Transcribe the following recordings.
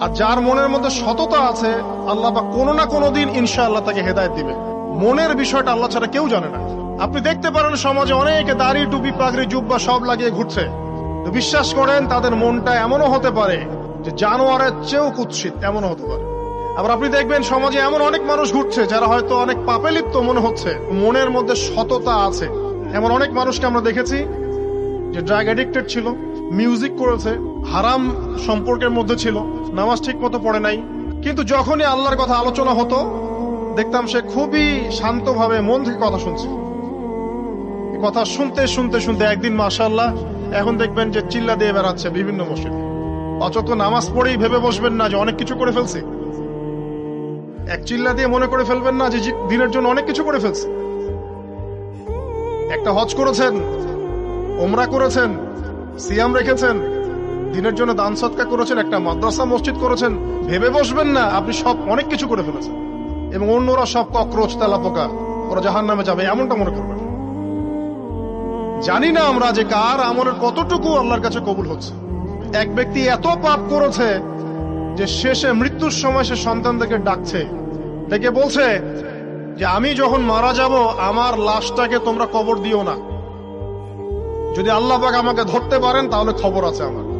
আর যার মনের মধ্যে সততা আছে, আল্লাহ বা কোনো না কোনো দিন ইনশাআল্লাহ তাকে হেদায়ত দিবে। মনের বিষয়টা আল্লাহ ছাড়া কেউ জানে না। আপনি দেখতে পারেন সমাজে অনেকে দাড়ি, টুপি, পাগড়ি, জুব্বা সব লাগিয়ে ঘুরছে। বিশ্বাস করেন, তাদের মনটা এমনও হতে পারে যে জানোয়ারের চেয়েও কুৎসিত, এমনও হতে পারে। আবার আপনি দেখবেন সমাজে এমন অনেক মানুষ ঘুরছে, যারা হয়তো অনেক পাপে লিপ্ত মনে হচ্ছে। মনের মধ্যে সততা আছে। এমন অনেক মানুষকে আমরা দেখেছি যে ড্রাগ এডিক্টেড ছিল মিউজিক করেছে, হারাম সম্পর্কের মধ্যে ছিল। নামাজ ঠিক মতো পড়ে নাই। কিন্তু যখনই আল্লাহর কথা আলোচনা হতো, দেখতাম সে খুবই শান্তভাবে মন থেকে কথা শুনছে। কথা শুনতে শুনতে শুনতে একদিন মাশাল্লাহ এখন দেখবেন যে চিল্লা দিয়ে বেড়াচ্ছে বিভিন্ন মসজিদে। অচত নামাজ পড়েই ভেবে বসবেন না যে অনেক কিছু করে ফেলছে। এক চিল্লা দিয়ে মনে করে ফেলবেন না যে দিনের জন্য অনেক কিছু করে ফেলছে। একটা হজ করেছেন, ওমরা করেছেন, সিয়াম রেখেছেন দিনের জন্য দান সৎকা করেছেন, একটা মাদ্রাসা, মসজিদ করেছেন। ভেবে বসবেন না, আপনি সব অনেক কিছু করে ফেলেছেন। এবং অন্যরা সব ককরোচ তেলা পোকা ওরা জাহান নামে যাবে, এমনটা মনে করবেন জানি না আমরা যে কার আমলের কতটুকু আল্লাহর কাছে কবুল হচ্ছে। এক ব্যক্তি এত পাপ করেছে যে শেষে মৃত্যুর সময় সে সন্তানদেরকে ডাকছে, ডেকে বলছে যে, আমি যখন মারা যাব, আমার লাশটাকে তোমরা কবর দিও না। যদি আল্লাহ পাক আমাকে ধরতে পারেন, তাহলে খবর আছে আমার।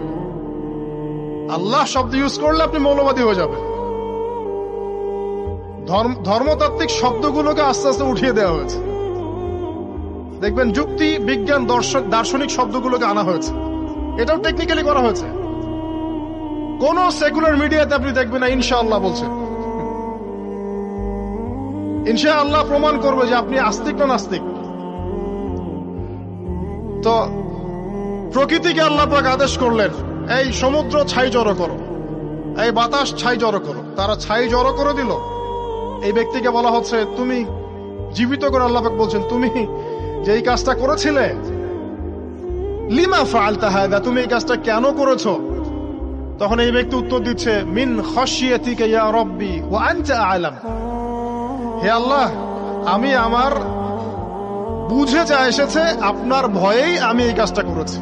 আল্লাহ শব্দ ইউজ করলে আপনি মৌলবাদী হয়ে যাবেন। ধর্ম- ধর্মতাত্ত্বিক শব্দগুলোকে আস্তে আস্তে উঠিয়ে দেওয়া হয়েছে। দেখবেন যুক্তি, বিজ্ঞান, দর্শক, দার্শনিক শব্দগুলোকে আনা হয়েছে। এটাও টেকনিক্যালি করা হয়েছে। কোন সেকুলার মিডিয়াতে আপনি দেখবেন না, ইনশাআল্লাহ বলছে। ইনশাআল্লাহ প্রমাণ করবে যে আপনি আস্তিক না নাস্তিক। তো প্রকৃতিকে আল্লাহ পাক আদেশ করলেন এই সমুদ্র ছাই জড়ো করো। এই বাতাস ছাই জড়ো করো। তারা ছাই জড়ো করে দিল। এই ব্যক্তিকে বলা হচ্ছে, তুমি জীবিত করে আল্লাহ বলছেন, তুমি যে এই কাজটা করেছিলে, লিমা ফালতা হায়দা তুমি এই কাজটা কেন করেছ? তখন এই ব্যক্তি উত্তর দিচ্ছে, মিন খসিয়াতিকে ইয়া রব্বি ও আনতা আলাম। হে আল্লাহ, আমি আমার বুঝে যা এসেছে, আপনার ভয়েই আমি এই কাজটা করেছি।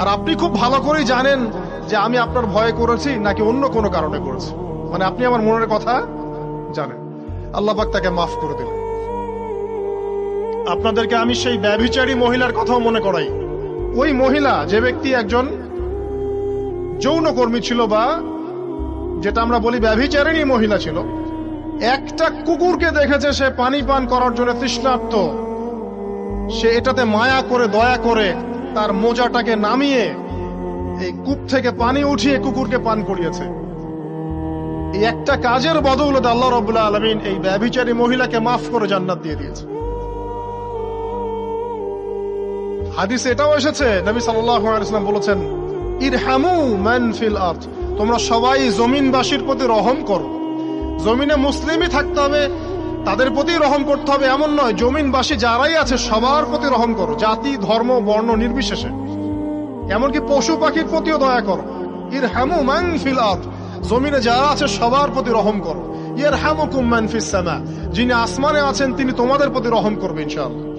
আর আপনি খুব ভালো করেই জানেন যে আমি আপনার ভয়ে করেছি নাকি অন্য কোনো কারণে করেছি। মানে আপনি আমার মনের কথা জানেন। আল্লাহ পাক তাকে মাফ করে দিলেন। আপনাদেরকে আমি সেই ব্যভিচারী মহিলার কথাও মনে করাই। ওই মহিলা যে ব্যক্তি একজন যৌনকর্মী ছিল বা যেটা আমরা বলি ব্যভিচারিণী মহিলা ছিল একটা কুকুরকে দেখেছে সে পানি পান করার জন্য তৃষ্ণার্ত। সে এটাতে মায়া করে দয়া করে তার মোজাটাকে নামিয়ে এই কূপ থেকে পানি উঠিয়ে কুকুরকে পান করিয়েছে। এই একটা কাজের বদৌলতে আল্লাহ রবুল্লাহ আলমিন এই ব্যভিচারী মহিলাকে মাফ করে জান্নাত দিয়ে দিয়েছে। হাদিস এটাও এসেছে, নবী সাল্লাম বলেছেন, ইরহামু মান ফিল আর্থ তোমরা সবাই জমিনবাসীর প্রতি রহম করো। জমিনে মুসলিমই থাকতে হবে তাদের প্রতি রহম করতে হবে এমন নয়, জমিনবাসী যারাই আছে সবার প্রতি রহম করো, জাতি, ধর্ম, বর্ণ নির্বিশেষে। এমনকি পশু পাখির প্রতিও দয়া করো। ইর হ্যামু ফিল আর্থ জমিনে যারা আছে সবার প্রতি রহম করো। ইয়ারহামুকুম মান ফিস সামা, যিনি আসমানে আছেন তিনি তোমাদের প্রতি রহম করবেন ইনশাআল্লাহ।